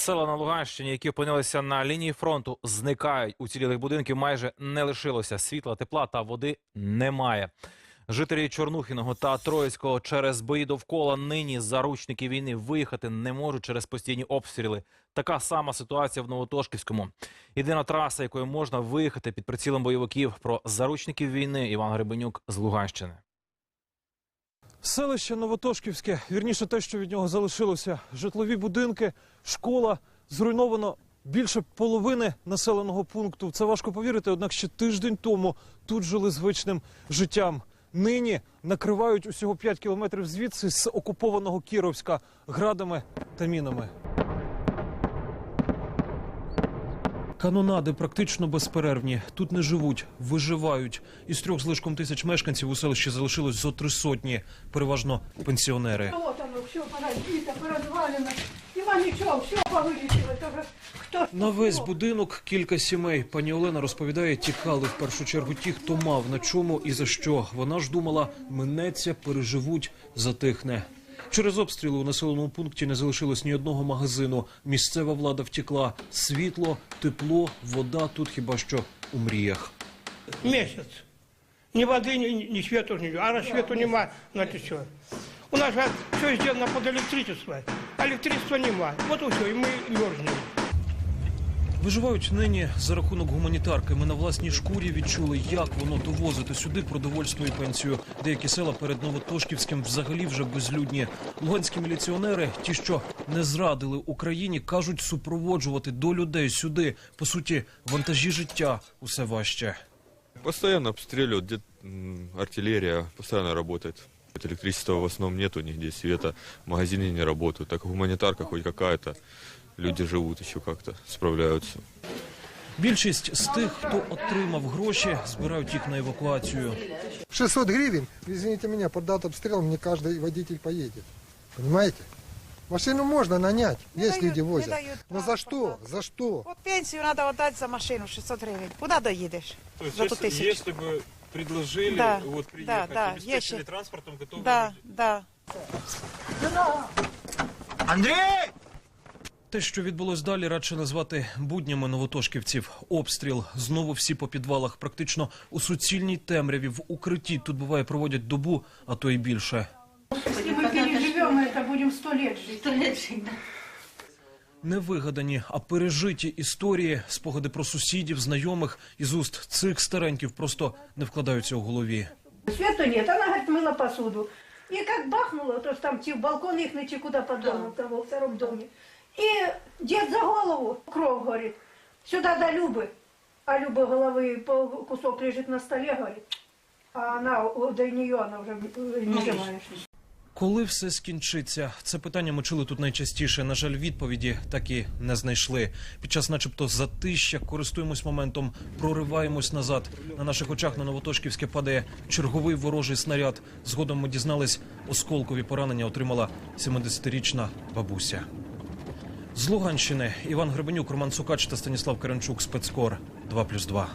Села на Луганщині, які опинилися на лінії фронту, зникають. Уцілілих будинків майже не лишилося. Світла, тепла та води немає. Жителі Чорнухіного та Троїцького через бої довкола нині заручники війни виїхати не можуть через постійні обстріли. Така сама ситуація в Новотошківському. Єдина траса, якою можна виїхати під прицілом бойовиків про заручників війни. Іван Гребенюк з Луганщини. Селище Новотошківське, вірніше те, що від нього залишилося. Житлові будинки, школа зруйновано більше половини населеного пункту. Це важко повірити, однак ще тиждень тому тут жили звичним життям. Нині накривають усього 5 кілометрів звідси з окупованого Кіровська градами та мінами. Канонади практично безперервні. Тут не живуть, виживають. Із трьох з лишком тисяч мешканців у селищі залишилось зо три сотні, переважно пенсіонери. Нічого, все повилічили. То хто На весь будинок кілька сімей. Пані Олена розповідає, тікали в першу чергу ті, хто мав на чому і за що. Вона ж думала, минеться, переживуть, затихне. Через обстріли у населеному пункті не залишилось ні одного магазину. Місцева влада втекла. Світло, тепло, вода тут хіба що у мріях. месяц. Ни воды, ни, ни свету, ничего. А раз свету нема, значит все. У нас же все сделано под электричество. А электричества нема. Вот и все, и мы мерзнем. Виживають нині за рахунок гуманітарки. Ми на власній шкурі відчули, як воно довозити сюди продовольство і пенсію. Деякі села перед Новотошківським взагалі вже безлюдні. Луганські міліціонери, ті, що не зрадили Україні, кажуть супроводжувати до людей сюди. По суті, вантажі життя усе важче. Постоянно обстреливают, где м, артиллерия постоянно работает. Электричества в основном нету нигде, света, магазины не работают. Так гуманитарка хоть какая-то, люди живут еще как-то, справляются. Більшість з тих, хто отримав гроші, збирають їх на евакуацію. 600 гривен, извините меня, под дату обстрела мне каждый водитель поедет. Понимаете? Машину можно нанять, есть дают, люди не возят. дают Но за что? За что? От пенсію треба отдати за машину 600 гривень. Куди доїдеш? за ту тисячу? если бы предложили Да, вот да, приехать, да, обеспечили если- транспортом, готовы Да, да. Те, що відбулось далі, радше назвати буднями новотошківців. Обстріл знову всі по підвалах, практично у суцільній темряві в укритті. Тут буває проводять добу, а то й більше. Якщо ми переживемо, це будемо сто лет жити. Не вигадані, а пережиті історії, спогади про сусідів, знайомих із уст цих стареньків просто не вкладаються у голові. Света нет, она, говорит, мыла посуду. И как бахнуло, то что там чи в балкон их, чи куда по дому, там во втором доме. И дед за голову, кровь, говорит, сюда до Любы. А Люба по- кусок лежит на столе, говорит. А она, до нее она уже не живая. Коли все скінчиться? Це питання ми чули тут найчастіше. На жаль, відповіді так і не знайшли. Під час, начебто, затища, користуємось моментом, прориваємось назад. На наших очах на Новотошківське падає черговий ворожий снаряд. Згодом ми дізнались, осколкові поранення отримала 70-річна бабуся. З Луганщини Іван Гребенюк, Роман Сукач та Станіслав Керенчук. Спецкор 2+,2.